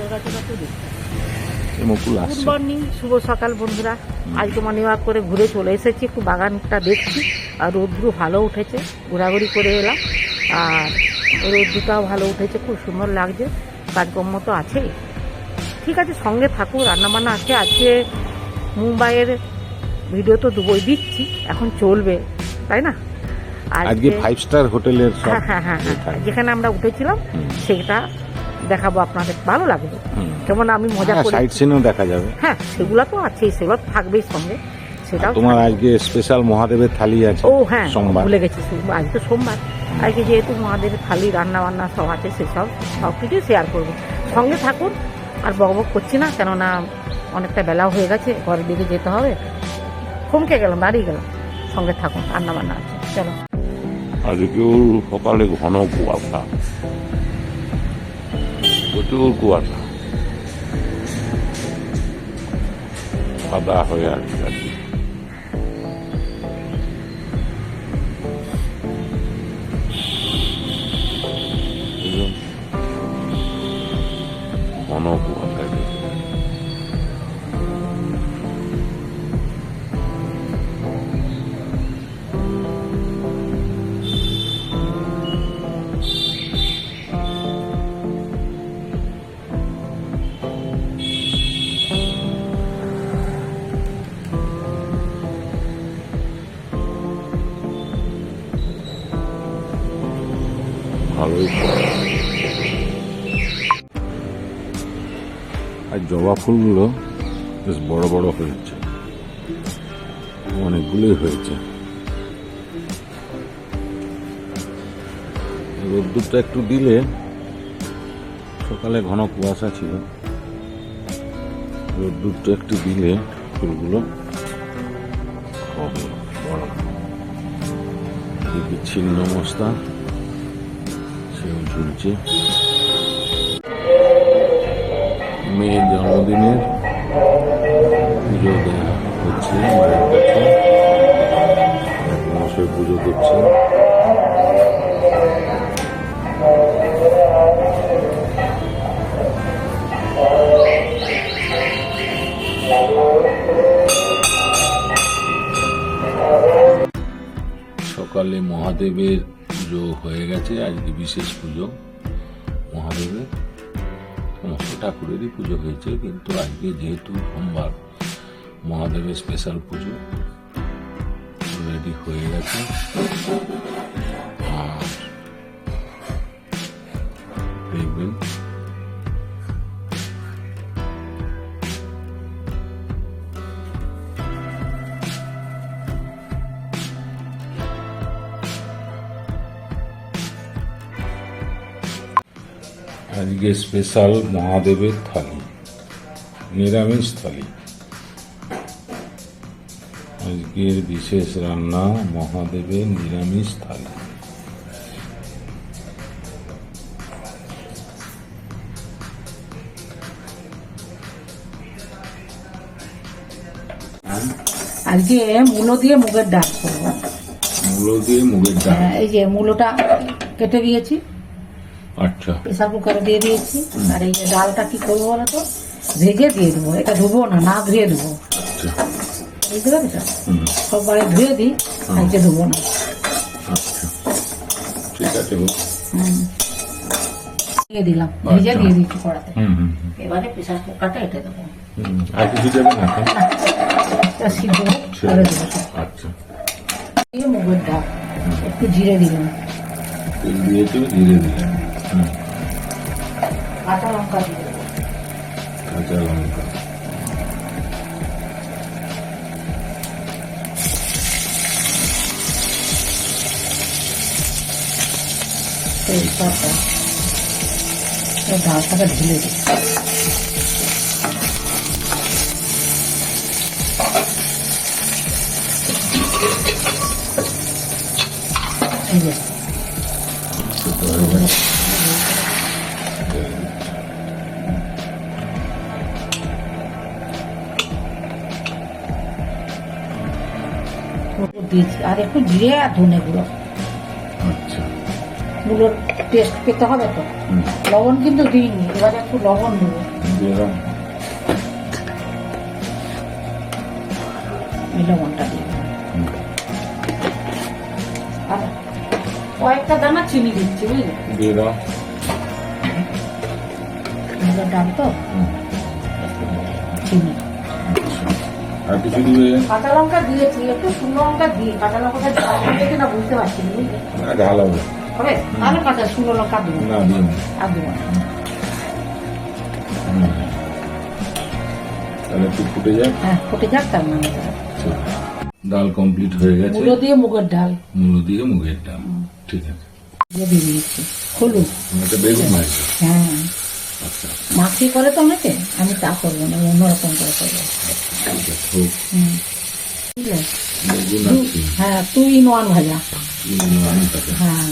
Good morning শুভ সকাল বন্ধুরা। আজকে মর্নিং ওয়াক করে ঘুরে চলে এসেছি একটু বাগানটা দেখছি। আর রোদ্রু ভালো উঠেছে ঘোরাঘুরি করে এলাম। আর রোদ্রুটাও ভালো উঠেছে খুব সুন্দর লাগছে কাজকর্ম তো আছেই। ঠিক আছে সঙ্গে থাকুক রান্নাবান্না আছে। আজকে মুম্বাইয়ের ভিডিও তো দুবই দিচ্ছি এখন চলবে তাই না? আজকে ফাইভ স্টার হোটেলের হ্যাঁ হ্যাঁ হ্যাঁ ইয়ে হ্যাঁ যেখানে আমরা উঠেছিলাম সেটা দেখাবো আপনাদের ভালো লাগবে। কেমন যেমন আমি মজা করি সাইড সিনও দেখা যাবে। হ্যাঁ সেগুলো তো আছেই সেগুলো থাকবেই সঙ্গে। সেটাও তোমার আজকে স্পেশাল মহাদেবের থালি আছে। ও হ্যাঁ সোমবার। ভুলে গেছি সোমবার আজ তো সোমবার। আজকে যেহেতু মহাদেবের থালি রান্না বান্না সব আছে সেসব সব কিছু শেয়ার করব। সঙ্গে থাকুন আর বক বক করছি না কেননা অনেকটা বেলাও হয়ে গেছে ঘরের দিকে যেতে হবে। থমকে গেলাম দাঁড়িয়ে গেলাম। সঙ্গে থাকুন রান্না বান্না আছে চলো। আজকেও সকালে ঘন কুয়াশা। প্রচুর কুয়াশা সাদা হয়ে আজকে একদম ঘন ভালোই। আর জবা ফুলগুলো বেশ বড় বড় হয়েছে। অনেকগুলোই হয়েছে। রোদ্দুরটা একটু দিলে সকালে ঘন কুয়াশা ছিল। রোদ্দুরটা একটু দিলে ফুলগুলো হবে বড়। এদিকে ছিন্ন মস্তা মেয়ের জন্মদিনের পুজো দেওয়া হচ্ছে মায়ের কাছে। মশাই পুজো করছে। সকালে মহাদেবের পুজো হয়ে গেছে, আজকে বিশেষ পুজো। মহাদেবের সমস্ত ঠাকুরেরই পুজো হয়েছে, কিন্তু আজকে যেহেতু সোমবার, মহাদেবের স্পেশাল পুজো রেডি হয়ে গেছে। আর দেখবেন আজকে স্পেশাল মহাদেবের থালি নিরামিষ থালি। আজকের বিশেষ রান্না মহাদেবের নিরামিষ থালি। আজকে মূলো দিয়ে মুগের ডাল করব। মূলো দিয়ে মুগের ডাল। হ্যাঁ, এই যে মূলোটা কেটে দিয়েছি। আচ্ছা। প্রেসার কুকারে দিয়ে দিয়েছি। আর এই যে ডালটা কি করব বলো তো? ভেজে দিয়ে দেবো। এটা ধুবো না না ধুয়ে দেবো। আচ্ছা। বুঝতে পারছ সববারে ধুয়ে দিই আজকে ধুবো না। আচ্ছা। ঠিক আছে হুম। দিয়ে দিলাম। ভেজে আচ্ছা। দিয়ে দিচ্ছি কড়াতে। এবারে প্রেসার কুকারটা এটে দেবো। আর কিছু দেবে না সিদ্ধ করে দেবো। আচ্ছা। মুগের ডাল একটু জিরে দিলাম। তেল দিয়েছ জিরে দিলে হুম কাঁচা লঙ্কা দিয়ে দেবো কাঁচা লঙ্কা তেজপাতা এই ডালটাকে ঢেলে দিই এই যে সেটা হয়ে গেছে ওপর দিয়েছি। আর একটু জিরে আর ধনে গুঁড়ো। আচ্ছা। গুলোর টেস্ট পেতে হবে তো। লবণ কিন্তু দিইনি এবার একটু লবণ দেবো। লবণটা দিয়ে আর কয়েকটা দানা চিনি দিচ্ছি বুঝলে? দিয়ে দাও। ডাল তো? চিনি। আর কিছু দিবে? কাঁচা লঙ্কা দিয়েছি একটু শুকনো লঙ্কা দিয়ে কাঁচা লঙ্কাটা হবে কিনা বুঝতে পারছি না। ঝাল হবে। হবে? তাহলে কাঁচা শুকনো লঙ্কা দেবো। না দিও আর দেবো তাহলে একটু ফুটে যাক। হ্যাঁ ফুটে যাক তার মানে। ডাল কমপ্লিট হয়ে গেছে। মুলো দিয়ে মুগের ডাল। মূলো দিয়ে মুগের ডাল। ঠিক আছে। দিয়ে দিয়ে দিয়েছি। হলুদ। এটা বেগুন মাছ হ্যাঁ। আচ্ছা। করে তো অনেকে। আমি তা করব না অন্যরকম করে করব। হ্যাঁ তুই নোয়ান ভাজা হ্যাঁ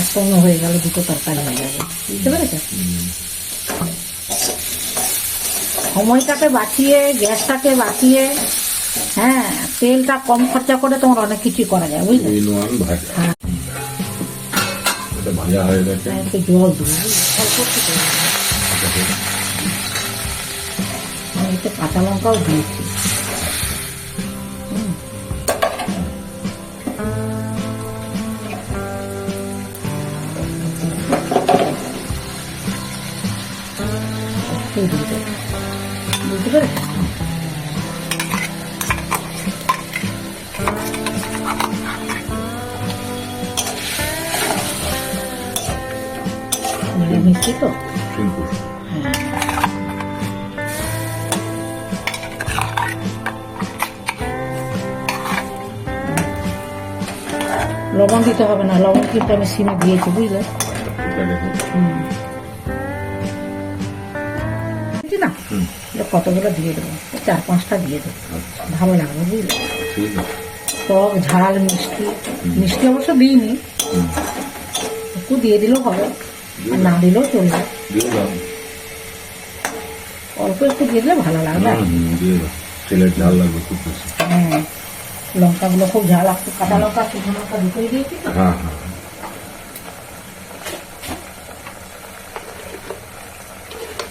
একসঙ্গে হয়ে গেল দুটো তরকারি হয়ে যাবে বুঝতে পেরেছ সময়টাকে বাঁচিয়ে গ্যাসটাকে বাঁচিয়ে হ্যাঁ তেলটা কম খরচা করে তোমার অনেক কিছুই করা যায় বুঝলে হ্যাঁ হয়ে হ্যাঁ, জল দেবো দেবো। একটু কাঁচা লঙ্কাও দিয়েছি। বুঝতে পেরেছ লবণ দিতে হবে না লবণ কিন্তু আমি সিমে দিয়েছি বুঝলে? না? কতগুলো দিয়ে দেবো? চার পাঁচটা দিয়ে দেবো। আচ্ছা। ভালো লাগবে বুঝলে? টক ঝাল মিষ্টি। মিষ্টি অবশ্য দিইনি। একটু দিয়ে দিলেও হবে আর না দিলেও চলবে। অল্প একটু দিয়ে দিলে ভালো লাগবে। ছেলের ঝাল খুব হ্যাঁ। লঙ্কাগুলো খুব ঝাল লাগতো কাঁচা লঙ্কা শুকনো লঙ্কা দুটোই দিয়েছি তো। হ্যাঁ হ্যাঁ।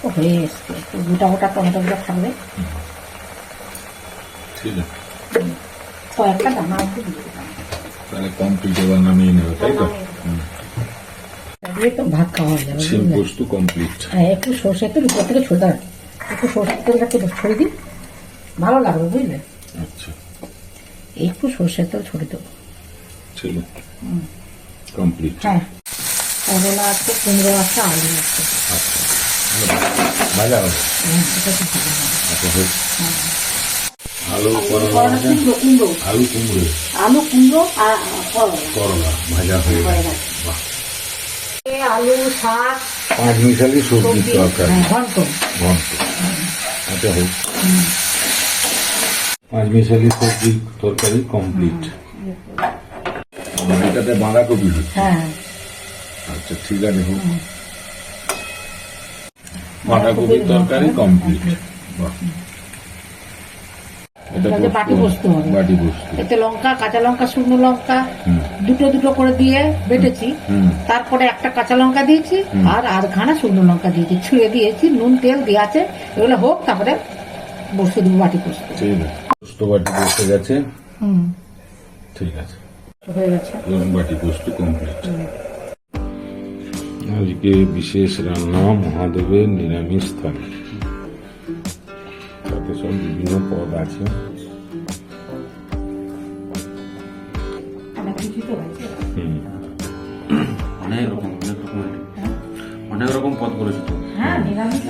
হয়ে এসছে একটু গোটা গোটা টমেটোগুলো থাকবে ঠিক আছে। কয়েকটা দানা একটু দিয়ে দিলাম। তাহলে কমপ্লিট এবার নামিয়ে নেবে তাই তো? দিয়ে তো ভাত খাওয়া হয়ে যাবে সিম পোস্ত কমপ্লিট হ্যাঁ একটু সর্ষে তেল উপর থেকে একটু সর্ষে তেলটা একটু ছড়ে দিই। ভালো লাগবে বুঝলে? আচ্ছা। একটু সর্ষের তেল ছড়ে দেবো। ছিল কমপ্লিট হ্যাঁ। করলা আছে কুমড়ো আছে আলু আছে। আচ্ছা। ভাজা হবে। হ্যাঁ। আচ্ছা আলু করলা আলু কুমড়ো। আলু কুমড়ো আর করলা। ভাজা হয়ে গেছে। আলু শাক পাঁচ মিশালি সবজি সবজি। তরকারি। হ্যাঁ, ঘন্ট। ঘন্ট। আচ্ছা হোক পাঁচ মিশালি সবজি তরকারি কমপ্লিট এটাতে বাঁধাকপি হ্যাঁ। আচ্ছা ঠিক আছে হোক বাঁধাকপির তরকারি কমপ্লিট বাহ। এটা এটাতে বাটি পোস্ত, পোস্ত হবে। বাটি বস্তু এতে লঙ্কা কাঁচা লঙ্কা শুকনো লঙ্কা দুটো দুটো করে দিয়ে বেটেছি। তারপরে একটা কাঁচা লঙ্কা দিয়েছি আর আর ঘানা শুকনো লঙ্কা দিয়েছি। ছুঁড়ে দিয়েছি নুন তেল দিয়ে আছে। এগুলো হোক তারপরে বসে দেবো বাটি ঠিক আছে। পোস্ত বাটি বসে গেছে ঠিক আছে। হয়ে গেছে। বাটি পোস্ত কমপ্লিট আজকে বিশেষ রান্না মহাদেবের নিরামিষ থালি। তাতে সব বিভিন্ন পদ আছে। অনেক রকম অনেক রকম অনেক রকম পদ করেছে তো। হ্যাঁ নিরামিষ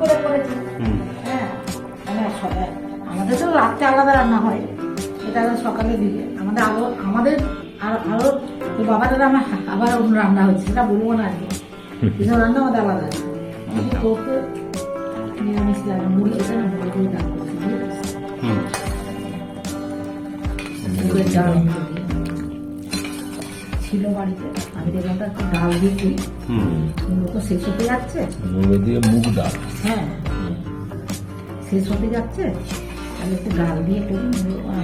করে করেছি। হুম। হ্যাঁ মানে সকালে আমাদের তো রাত্রে আলাদা রান্না হয়। এটা সকালে দিকে। আমাদের আরও আমাদের আর আরও ওই বাবাদের আমার আবার অন্য রান্না হচ্ছে সেটা বলব না আজকে। কিছু রান্না আমাদের আলাদা। আছে আমাদের নিরামিষ রান্না মুড়ি না ডাল ছিল বাড়িতে আমি দেখলাম তো একটু ডাল দিয়ে দিই। তো শেষ হতে যাচ্ছে। দিয়ে মুগ ডাল। হ্যাঁ। শেষ হতে যাচ্ছে। আর একটু ডাল দিয়ে করি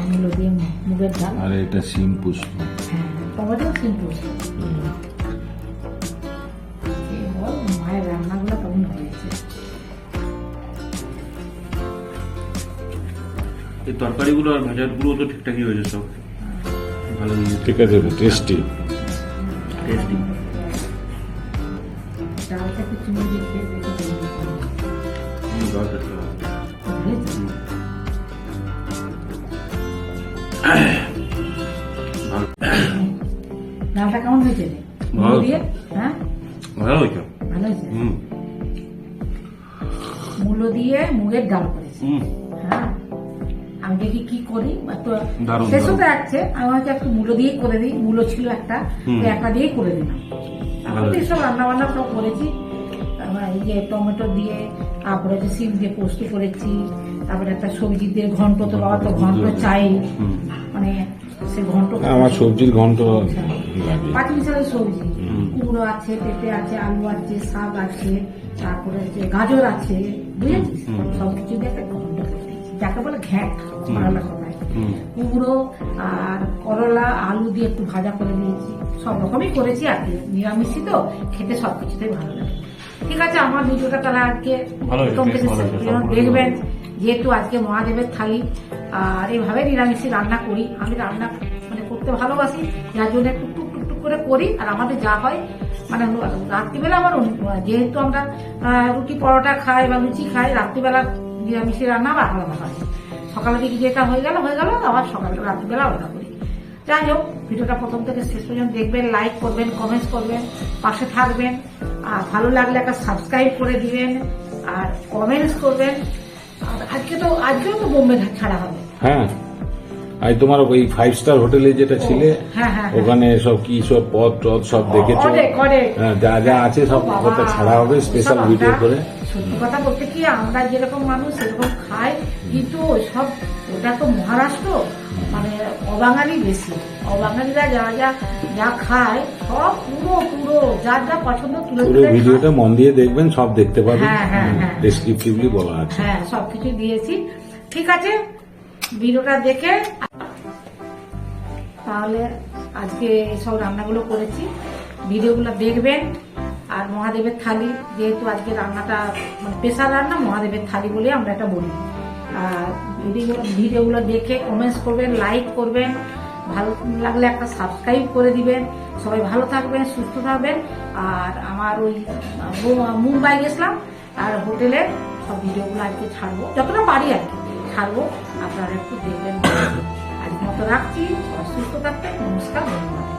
মূলো দিয়ে মুগের ডাল আর এটা সিম পুষ্প হ্যাঁ টমেটো সিম্পল বল মায়ের রান্নাগুলো কেমন হয়েছে? এই তরকারিগুলো আর ভাজাগুলো তো ঠিকঠাকই হয়েছে সব। ভালো ঠিক আছে টেস্টি টেস্টি হয়েছে রে? ভালো। দিয়ে? হ্যাঁ? ভালো হয়েছে ভালো হয়েছে হুম। মূলো দিয়ে মুগের ডাল করেছি। হ্যাঁ? আমি দেখি কি করি যাচ্ছে আমি হয়তো একটু মূলো দিয়ে করে দিই মূলো ছিল একটা একটা দিয়েই করে দিলাম। সব রান্না বান্না সব করেছি তারপরে এই যে টমেটো দিয়ে তারপরে যে সিম দিয়ে পোস্ত করেছি তারপরে একটা সবজি দিয়ে ঘন্ট তো বাবা তো ঘন্ট চাই। মানে সে ঘন্ট আমার সবজির ঘন্ট পাঁচ মিশালের সবজি। কুমড়ো আছে পেঁপে আছে আলু আছে শাক আছে তারপরে যে গাজর আছে বুঝেছিস? সব কিছু দিয়েছি। যাকে বলে ঘ্যাট বাংলা কথায়। কুমড়ো আর করলা আলু দিয়ে একটু ভাজা করে নিয়েছি সব রকমই করেছি আর কি। নিরামিষই তো খেতে সব কিছুতেই ভালো লাগে। ঠিক আছে আমার ভিডিওটা তাহলে আজকে দেখবেন। যেহেতু আজকে মহাদেবের থালি আর এইভাবে নিরামিষই রান্না করি। আমি রান্না মানে করতে ভালোবাসি যার জন্য একটু করে করি আর আমাদের যা হয় মানে রাত্রিবেলা আমার যেহেতু আমরা রুটি পরোটা খাই বা লুচি খাই, রাত্রিবেলা নিরামিষে রান্না আবার আলাদা হয়। সকালের দিকে যেটা হয়ে গেল হয়ে গেল, আবার সকালে রাত্রিবেলা আলাদা করি। যাই হোক, ভিডিওটা প্রথম থেকে শেষ পর্যন্ত দেখবেন লাইক করবেন কমেন্টস করবেন, পাশে থাকবেন। আর ভালো লাগলে একটা সাবস্ক্রাইব করে দিবেন আর কমেন্টস করবেন। আজকে তো, আজকেও তো বোম্বে ছাড়া হবে। হ্যাঁ। আজ তোমার ওই ফাইভ স্টার হোটেলে যেটা ছিলে হ্যাঁ, হ্যাঁ, হ্যাঁ। ওখানে সব কি সব পদ টদ সব দেখেছ? যা যা আছে সব কথা ছাড়া হবে স্পেশাল ভিডিও করে। সত্যি কথা বলতে কি আমরা যেরকম মানুষ সেরকম খাই কিন্তু সব ওটা তো মহারাষ্ট্র মানে অবাঙালি বেশি। অবাঙালিরা যা যা যা খায় সব পুরো পুরো যার যা পছন্দ তুলে পুরো ভিডিওটা মন দিয়ে দেখবেন সব দেখতে পাবেন। হ্যাঁ, হ্যাঁ, হ্যাঁ। ডেসক্রিপটিভলি বলা আছে। হ্যাঁ সবকিছু দিয়েছি। ঠিক আছে ভিডিওটা দেখে তাহলে আজকে সব রান্নাগুলো করেছি। ভিডিওগুলো দেখবেন। আর মহাদেবের থালি, যেহেতু আজকে রান্নাটা মানে প্রেশার রান্না, মহাদেবের থালি বলে আমরা এটা বলি। আর ভিডিওগুলো দেখে কমেন্টস করবেন লাইক করবেন, ভালো লাগলে একটা সাবস্ক্রাইব করে দিবেন। সবাই ভালো থাকবেন, সুস্থ থাকবেন। আর আমার ওই মুম্বাই গেছিলাম, আর হোটেলে সব ভিডিওগুলো আজকে ছাড়বো। যতটা পারি আর কি, ছাড়বো। আপনারা একটু দেখবেন। আজ মতো রাখছি। সুস্থ থাকবেন। নমস্কার ধন্যবাদ।